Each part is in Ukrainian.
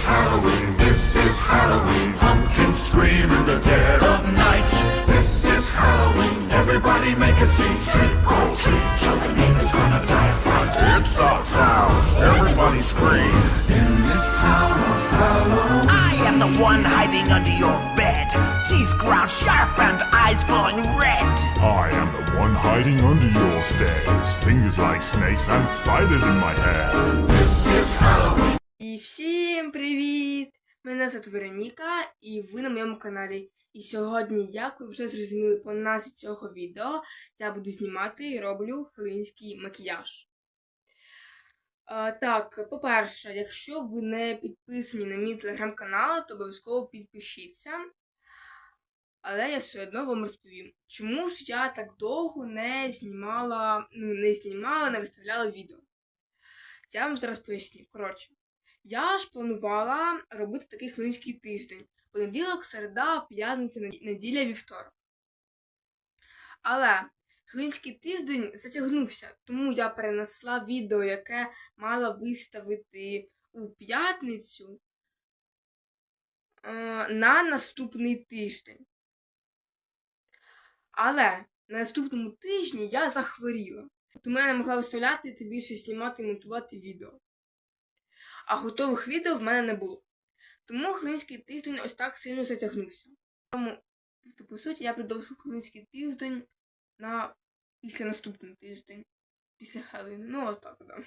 Halloween. This is Halloween. Pumpkins scream in the dead of night. This is Halloween. Everybody make a scene. Trick or treat. Tell the neighbors gonna die of fright. It's our sound. Everybody scream. In this town of Halloween. I am the one hiding under your bed, teeth ground sharp and eyes glowing red. I am the one hiding under your stairs, fingers like snakes and spiders in my hair. This is Halloween. Всім привіт! Мене звати Вероніка, і ви на моєму каналі. І сьогодні, як ви вже зрозуміли по назві цього відео, я буду знімати і роблю хеллоуінський макіяж. Е, так, по-перше, якщо ви не підписані на мій телеграм-канал, то обов'язково підпишіться. Але я все одно вам розповім, чому ж я так довго не знімала, ну, не знімала, не виставляла відео. Я вам зараз поясню. Коротше. Я ж планувала робити такий хвилинський тиждень. Понеділок, середа, п'ятниця, нед- неділя, вівторок. Але хвилинський тиждень затягнувся, тому я перенесла відео, яке мала виставити у п'ятницю е, на наступний тиждень. Але на наступному тижні я захворіла. Тому я не могла виставляти та більше знімати і монтувати відео а готових відео в мене не було. Тому Хлинський тиждень ось так сильно затягнувся. Тому, тобто, по суті, я продовжу Хлинський тиждень на після наступний тиждень. Після Хеллоуіну. Ну, ось так, да.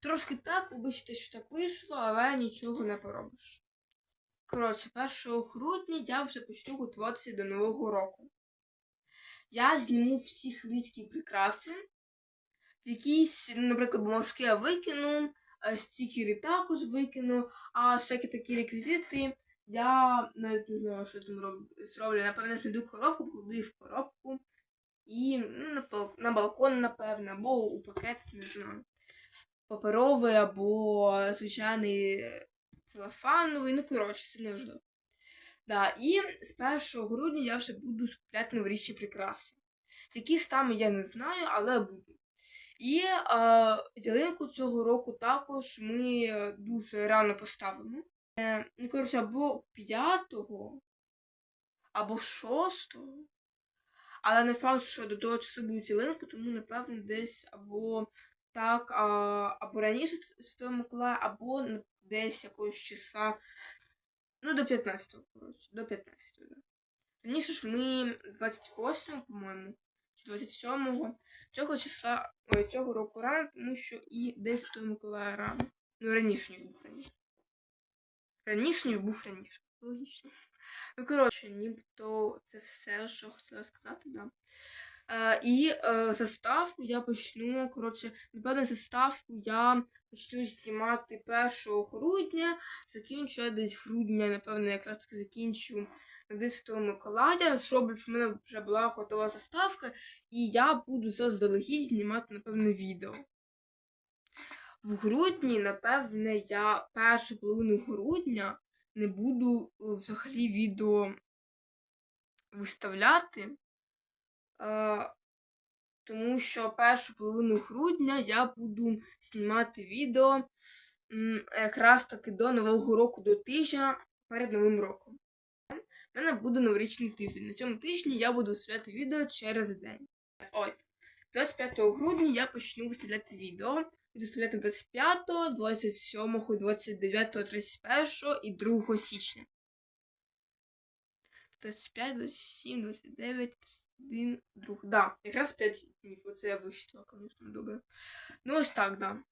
Трошки так, вибачте, що так вийшло, але нічого не поробиш. Коротше, 1 грудня я вже почну готуватися до Нового року. Я зніму всі хлинські прикраси. Якісь, наприклад, бумажки я викину, стікери також викину, а всякі такі реквізити я навіть не знаю, що там роб- зроблю. Напевно, знайду коробку, кладу в коробку. І ну, на, на балкон, напевно, або у пакет, не знаю. Паперовий або звичайний е, целофановий, ну коротше, це не важливо. Да, і з 1 грудня я вже буду скупляти новорічні прикраси. Які саме я не знаю, але буду. І е, ялинку цього року також ми е, дуже рано поставимо. Е, ну, коротше, або 5-го, або 6-го. Але не факт, що до того часу будуть ялинки, тому, напевно, десь або так, а, або раніше Святого Миколая, або десь якогось числа. Ну, до 15-го, коротше, до 15-го, да. Раніше ж ми 28-го, по-моєму, чи 27-го цього числа, ой, цього року рано, тому що і десь Святого Миколая рано. Ну, раніше, ніж був раніше. Раніше, ніж був раніше. Логічно. Ну, коротше, нібито це все, що хотіла сказати, да. Е, і е, заставку я почну, коротше, напевно, заставку я почну знімати 1 грудня, закінчу я десь грудня, напевно, якраз таки закінчу 10 Миколая. Зроблю, що в мене вже була готова заставка, і я буду заздалегідь знімати, напевно, відео. В грудні, напевне, я першу половину грудня не буду е, взагалі відео виставляти. Е, тому що першу половину грудня я буду знімати відео якраз таки до Нового року, до тижня перед Новим роком. У мене буде новорічний тиждень. На цьому тижні я буду виставляти відео через день. Ось. 25 грудня я почну виставляти відео. Буду виставляти 25, 27, 29, 31 і 2 січня. 25, 27, 29, 31, 2. Да, якраз 5 днів. Оце я вичитала, звісно, добре. Ну, ось так, да.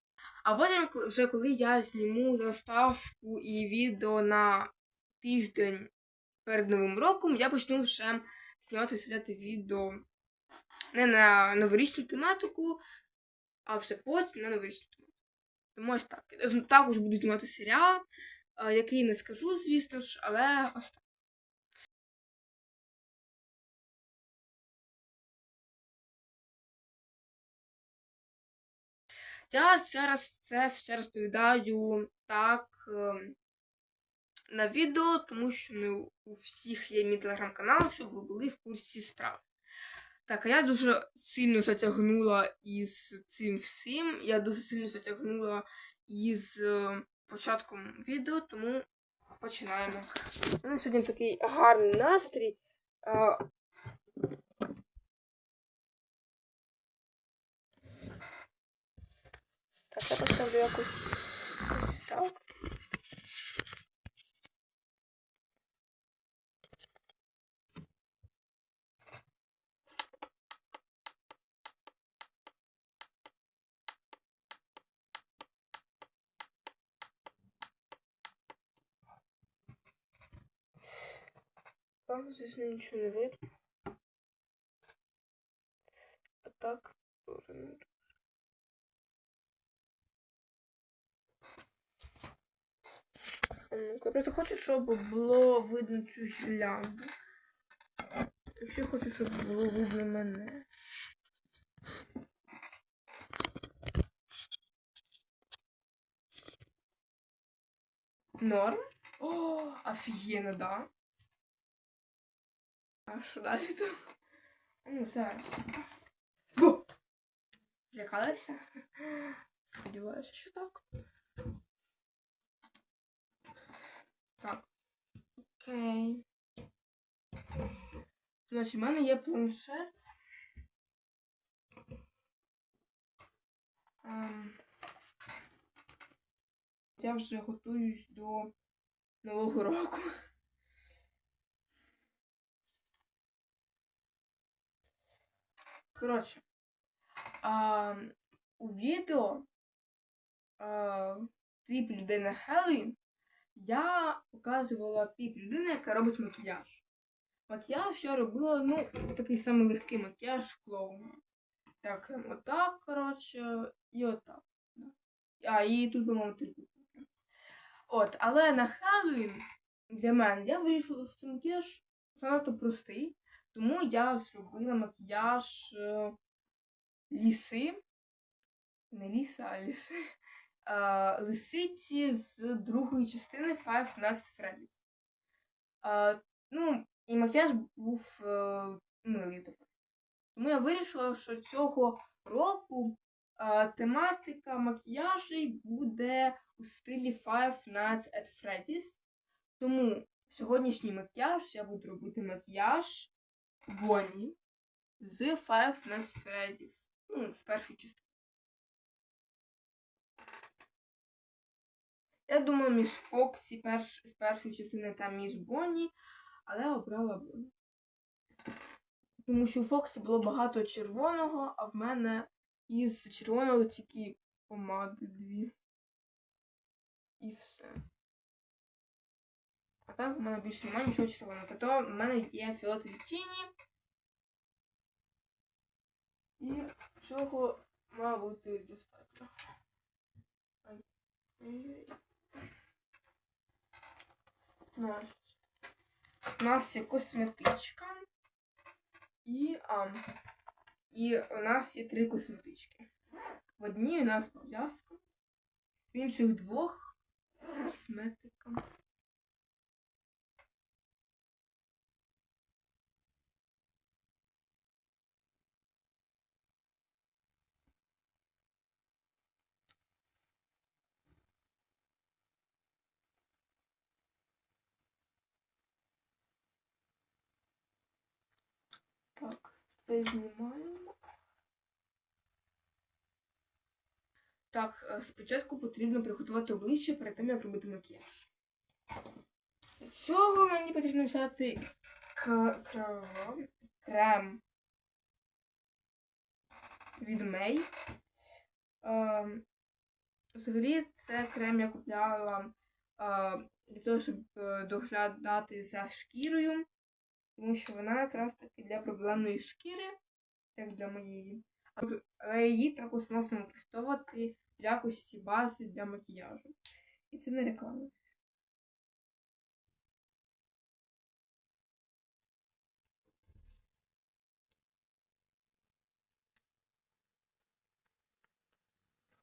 А потім, вже коли я зніму заставку і відео на тиждень перед Новим роком, я почну вже знімати виставляти відео не на новорічну тематику, а вже потім на новорічну тематику. Тому ось так. Також буду знімати серіал, е, який не скажу, звісно ж, але ось так. Я зараз це все розповідаю так ем, на відео, тому що не у всіх є мій телеграм-канал, щоб ви були в курсі справ. Так, а я дуже сильно затягнула із цим всім. Я дуже сильно затягнула із е, початком відео, тому починаємо. У мене сьогодні такий гарний настрій. Так, я поставлю якось ось так. Так, звісно, нічого не видно. А так, тоже не ну-ка, Я просто хочу, щоб було видно цю гірлянду. Ще хочу, щоб було видно мене. Норм? О, офігенно, да? А що далі там? Ну, зараз. Бу! Злякалася? Сподіваюся, що так. Так. Окей. Значить, в мене є планшет. Ем, Я вже готуюсь до Нового року. Коротше, а, у відео а, тип людини Хеллоуін я показувала тип людини, яка робить макіяж. Макіяж я робила, ну, такий самий легкий макіяж клоуна. Так, отак, коротше, і отак. А, і тут, по-моєму, трикутники. От, але на Хеллоуін для мене я вирішила, що цей макіяж занадто простий. Тому я зробила макіяж е, ліси. Не ліса, а ліси. Лисиці з другої частини Five Nights Freddy's. Е, ну, і макіяж був е, милий такий. Тому я вирішила, що цього року е, тематика макіяжей буде у стилі Five Nights at Freddy's. Тому сьогоднішній макіяж я буду робити макіяж Бонні з Five Nights Freddy's. Ну, з першої частини. Я думала між Фоксі перш, з першої частини та між Бонні, але обрала Бонні. Тому що у Фоксі було багато червоного, а в мене із червоного тільки помади дві. І все. А в мене більше немає нічого червоного. Зато в мене є фіолетові тіні. І цього має бути достатньо. У нас є косметичка. І, а, і у нас є три косметички. В одній у нас пов'язка, в інших двох косметика. Так, це знімаємо. Так, е, спочатку потрібно приготувати обличчя перед тим, як робити макіяж. Для цього мені потрібно взяти крем від Мей. Ем, Взагалі, це крем я купляла е, для того, щоб е, доглядати за шкірою тому що вона якраз таки для проблемної шкіри, як для моєї. Але її також можна використовувати в якості бази для макіяжу. І це не реклама.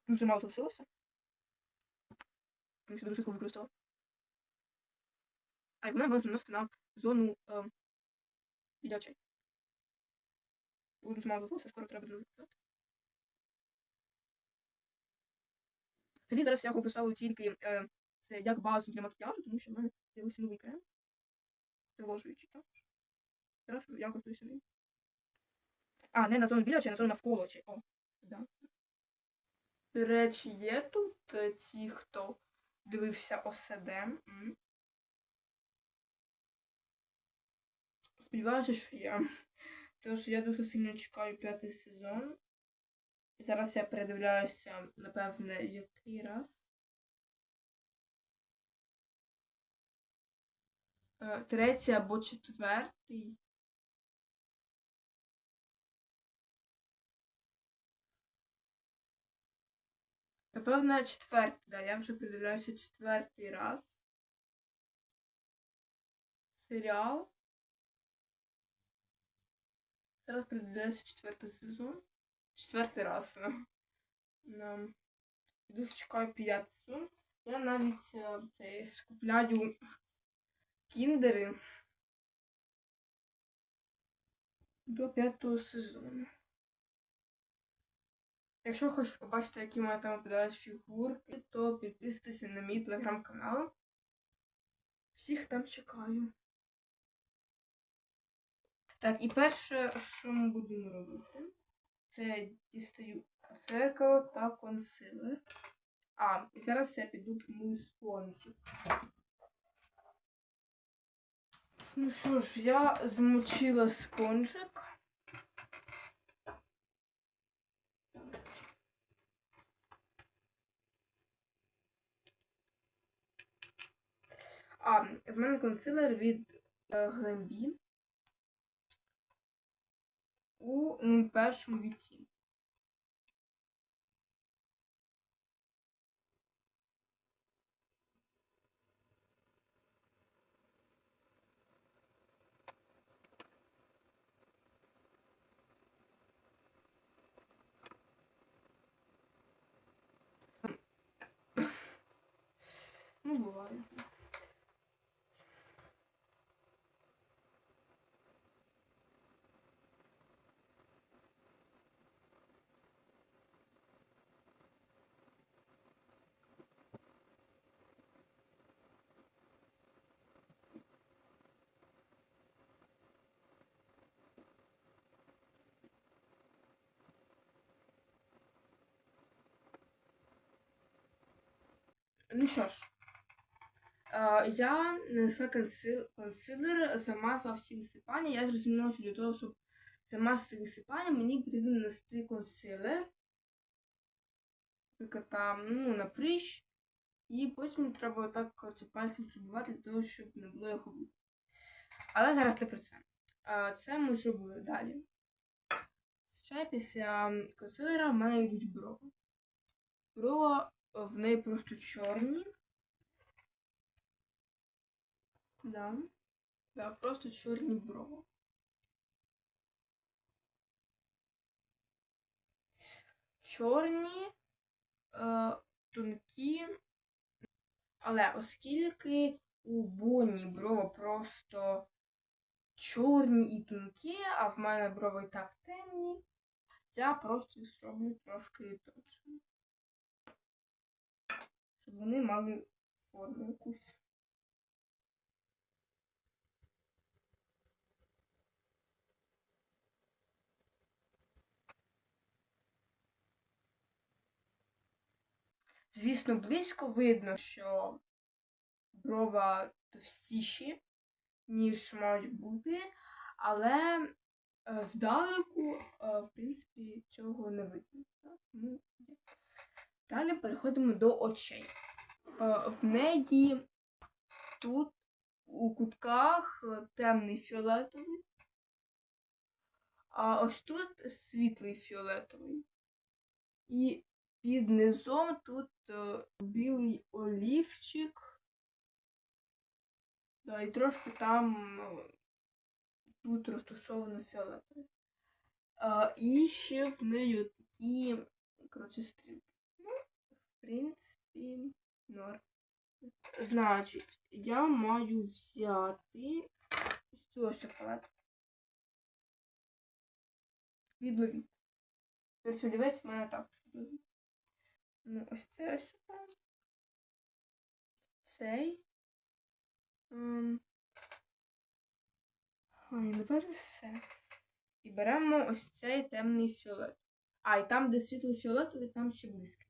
Дуже мало залишилося. Тому що дуже швидко використала. А вона буде наносити на зону біля очей. Ой, Дуже мало залишилося, скоро треба дуже використати. Взагалі зараз я поставив тільки е, Це як базу для макіяжу, тому що в мене з'явився новий крем. Зволожуючий, так? Зараз я користуюся ним. А, не на зону біля, чи на зону навколо, чи. О, да. До речі, є тут е, ті, хто дивився ОСД. М. Сподіваюся, що є. Тому що я дуже сильно чекаю п'ятий сезон. І зараз я передивляюся, напевне, який раз. Е, Третій або четвертий. Напевно, четвертий, да, я вже передивляюся четвертий раз. Серіал. Зараз передивляюся четвертий сезон. Четвертий раз. Да. Дуже чекаю п'ятий сезон. Я навіть це, скупляю кіндери до п'ятого сезону. Якщо хочете побачити, які мене там випадають фігурки, то підписуйтесь на мій телеграм-канал. Всіх там чекаю. Так, і перше, що ми будемо робити, це дістаю зеркало та консилер. А, і зараз я піду помию спонжик. Ну що ж, я змочила спонжик. А, в мене консилер від е, Glambi у ну, першому відтінку. Ну, буває. Ну що ж, е, я нанесла консилер, замазала всі висипання. Я зрозуміла, що для того, щоб замазати висипання, мені потрібно нанести консилер. Наприклад, там, ну, на прищ. І потім треба так коротше, пальцем прибивати для того, щоб не було його видно. Але зараз не про це. Е, Це ми зробили далі. Ще після консилера в мене йдуть брови. Брова в неї просто чорні. Да. Да, просто чорні брови. Чорні, е, тонкі. Але оскільки у Бонні брова просто чорні і тонкі, а в мене брови і так темні, я просто зроблю трошки тонше щоб вони мали форму якусь. Звісно, близько видно, що брова товстіші, ніж мають бути, але е, здалеку, е, в принципі, цього не видно. Далі переходимо до очей. Е, В неї тут у кутках е, темний фіолетовий, а ось тут світлий фіолетовий. І під низом тут е, білий олівчик. Да, і трошки там тут розташовано фіолетовий. І ще в неї такі, коротше, стрілки. Принципі, норм. Значить, я маю взяти цю ось палетку. Відловіть. Перший олівець в мене також відловіть. Ну, ось це ось сюди. цей. Ем. Ой, напевно, все. І беремо ось цей темний фіолет. А, і там, де світлий фіолетовий, там ще блискітки.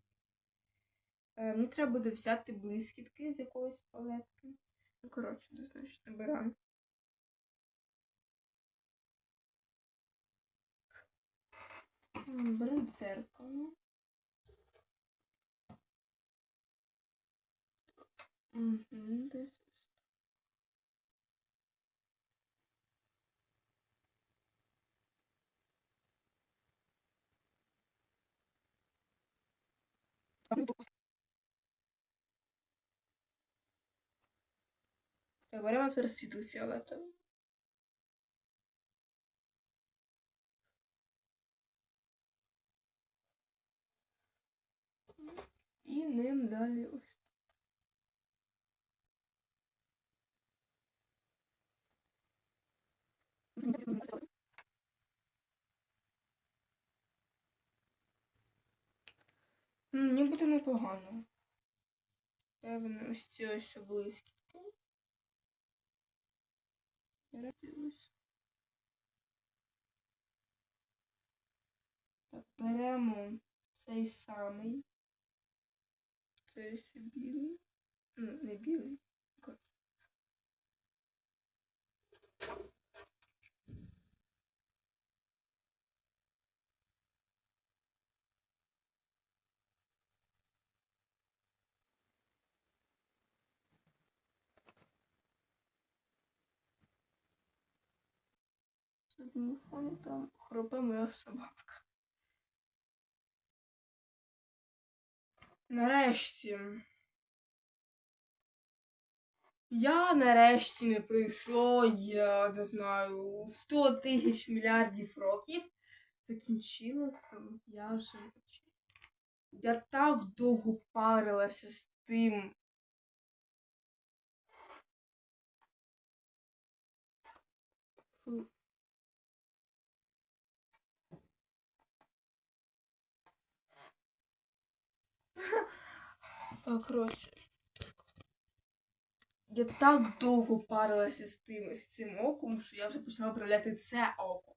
Е, мені треба буде взяти блискітки з якоїсь палетки. Ну, коротше, не знаю, що набираю. Беру дзеркало. Угу, десь. ось Так, беремо тепер світлий фіолетовий. І ним далі ось. Мені буде непогано. Певно, ось ці ось блискітки. Радіус. Так, беремо цей самий. Цей ще білий. Ну, не білий. На задньому фоні там хропе моя собака. Нарешті. Я нарешті не прийшло, я не знаю, 100 тисяч мільярдів років. Закінчила з макіяжем очей. Я так довго парилася з тим. коротше. Я так довго парилася з тим, з цим оком, що я вже почала виправляти це око.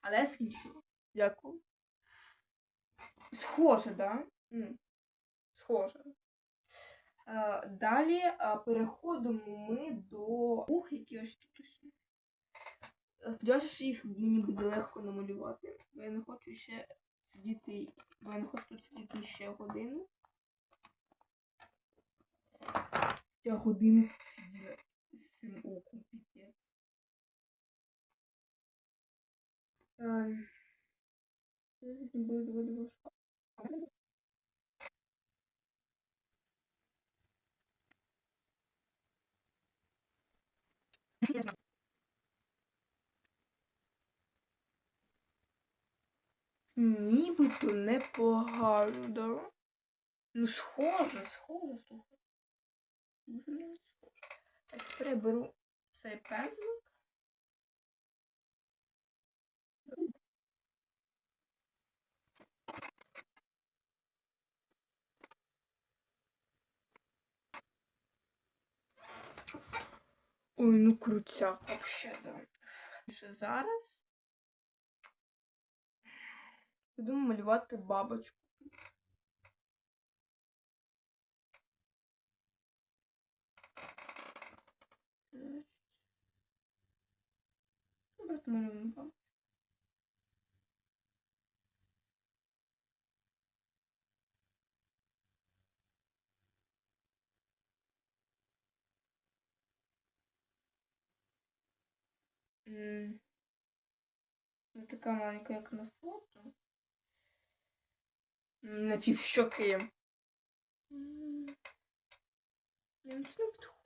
Але я скінчила. Дякую. Схоже, да? Схоже. Е, далі е, переходимо ми до ух, які ось тут ось. Е, Сподіваюся, що їх мені буде легко намалювати. Бо я не хочу ще сидіти. Бо я не хочу тут сидіти ще годину. Я годину сиділа з цим оком, піпець. Це з ним буде доволі важко. Нібито непогано, да? Ну, схоже, схоже, слухай. Дуже навіть схоже. Так, тепер я беру цей пензлик. Ой, ну крутяк вообще, да. Ще зараз будемо малювати бабочку. Просто малюємо бабочку. М, Не така маленька, як на фото. М, На півщоки. М, ні, ну Це не підходить.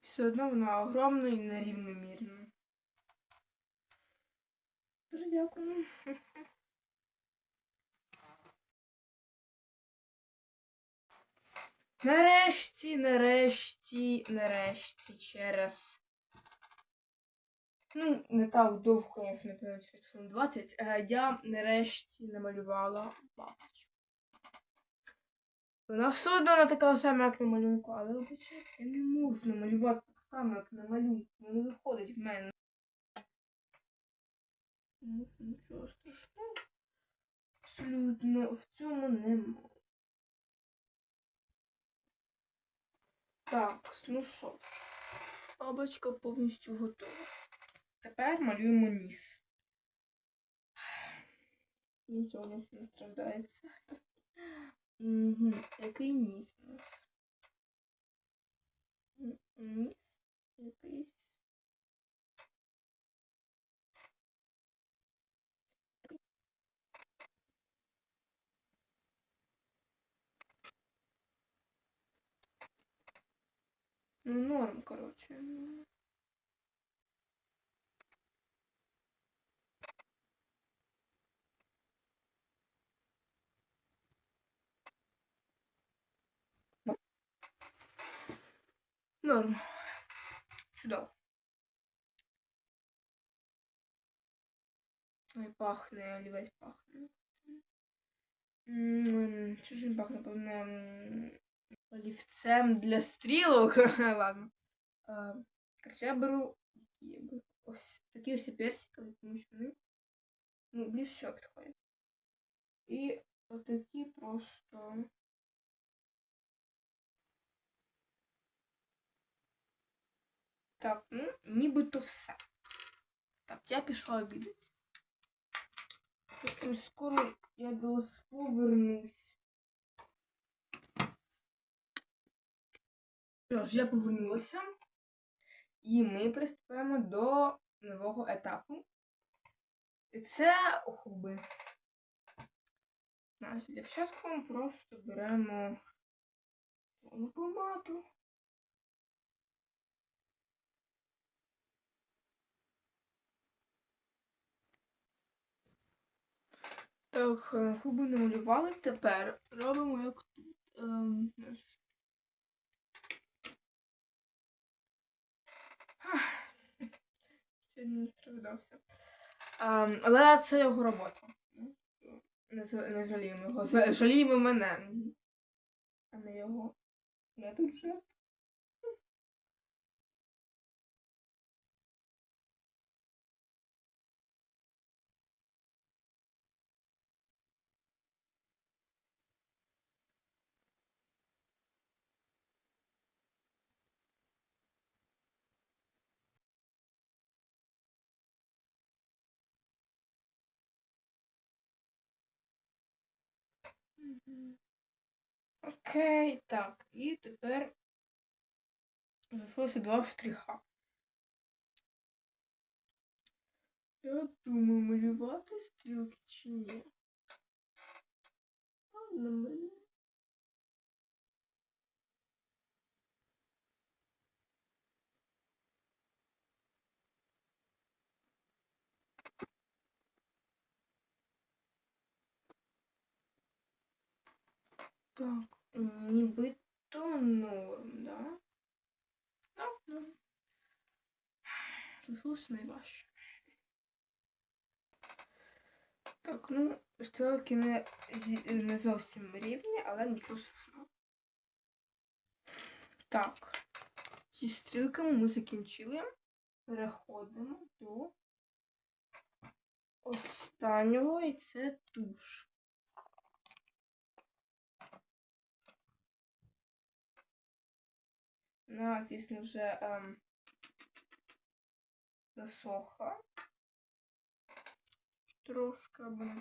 Все одно воно огромне і нерівномірне. Дуже дякую. Нарешті, нарешті, нарешті через Ну, не так довго, як, напевно, через хвилин 20, е, я нарешті намалювала бабочку. Вона все одно не така сама, як на малюнку, але вибачайте, я не можу намалювати так само, як на малюнку. Не виходить в мене. Ну, Нічого страшного. Абсолютно в цьому нема. Так, ну що бабочка повністю готова. Тепер малюємо ніс. Ніс сьогодні не страждається. Угу. Який ніс у нас? М, Ніс якийсь. Ну, норм, короче. Норм. Чудово. Ой, пахне, олівець пахне. М, Що ж він пахне, певно, м, олівцем для стрілок. Ладно. Е, Короче, я беру які я беру? ось такі ось персикові, тому що вони ну, більш всього підходять. І отакі просто. Так, ну, нібито все. Так, я пішла обідати. Зовсім скоро я до вас повернусь. Що ж, я повернулася. І ми приступаємо до нового етапу. І це губи. Значить, для просто беремо помаду. Так, е, губи намалювали. Тепер робимо як тут. Ем, Сьогодні не страждався. Ем, але це його робота. Не, жаліємо його. Жаліємо мене. А не його. Я тут же. Окей, так. І тепер залишилося два штриха. Я думаю, малювати стрілки чи ні. Ладно, мене. Так, нібито норм, да? Так, норм. Залишилося найважче. Так, ну, стрілки не, не зовсім рівні, але нічого страшного. Так, зі стрілками ми закінчили. Переходимо до останнього, і це туш. Вона, звісно, вже ем, засохла. Трошки або не.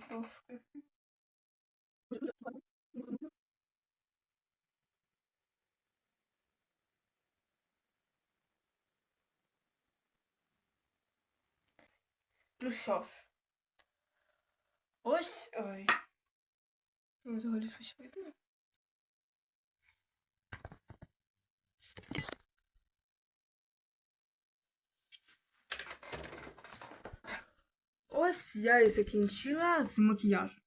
Ну що ж. Ось. Ой. Ну, Взагалі щось видно. Ось я і закінчила з макіяжем.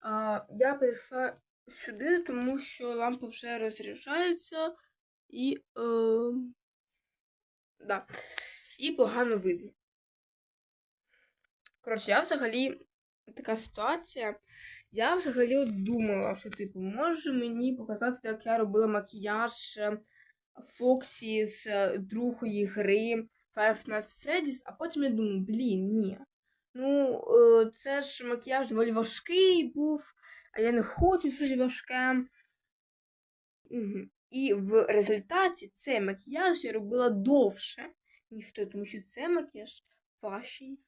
А, я перейшла сюди, тому що лампа вже розряджається і. Е, да, і погано видно. Коротше, я взагалі така ситуація. Я взагалі думала, що, типу, може мені показати, як я робила макіяж Фоксі з е, другої гри Five Nights Freddy's, а потім я думаю, блін, ні. Ну, е, це ж макіяж доволі важкий був, а я не хочу щось важке. І в результаті цей макіяж я робила довше, ніж той, тому що цей макіяж важчий.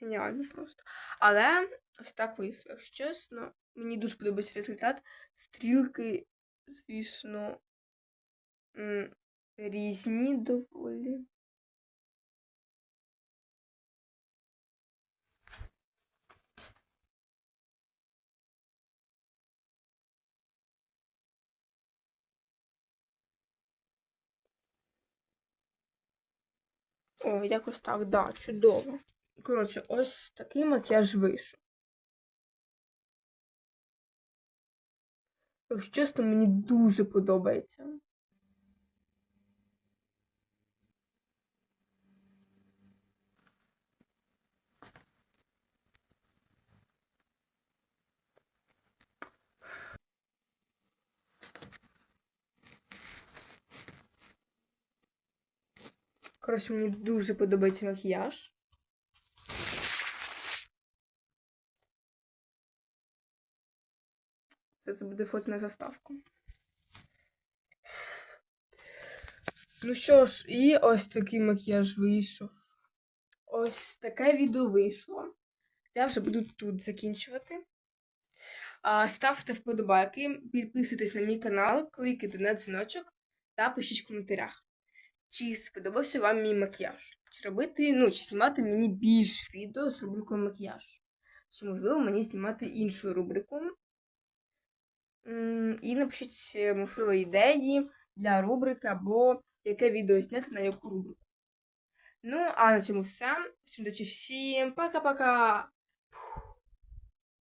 Геніально просто. Але ось так вийшло. Якщо чесно, мені дуже подобається результат. Стрілки, звісно, різні доволі. О, якось так, да, чудово. Коротше, ось такий макіяж вийшов. Якщо чесно, мені дуже подобається. Коротше, мені дуже подобається макіяж. Це, буде фото на заставку. Ну що ж, і ось такий макіяж вийшов. Ось таке відео вийшло. Я вже буду тут закінчувати. Ставте вподобайки, підписуйтесь на мій канал, кликайте на дзвіночок та пишіть в коментарях. Чи сподобався вам мій макіяж? Чи робити, ну, чи знімати мені більше відео з рубрикою макіяж? Чи можливо мені знімати іншу рубрику? І напишіть, е, можливо, ідеї для рубрики або яке відео зняти на яку рубрику. Ну, а на цьому все. Всім дочі всім пока-пока!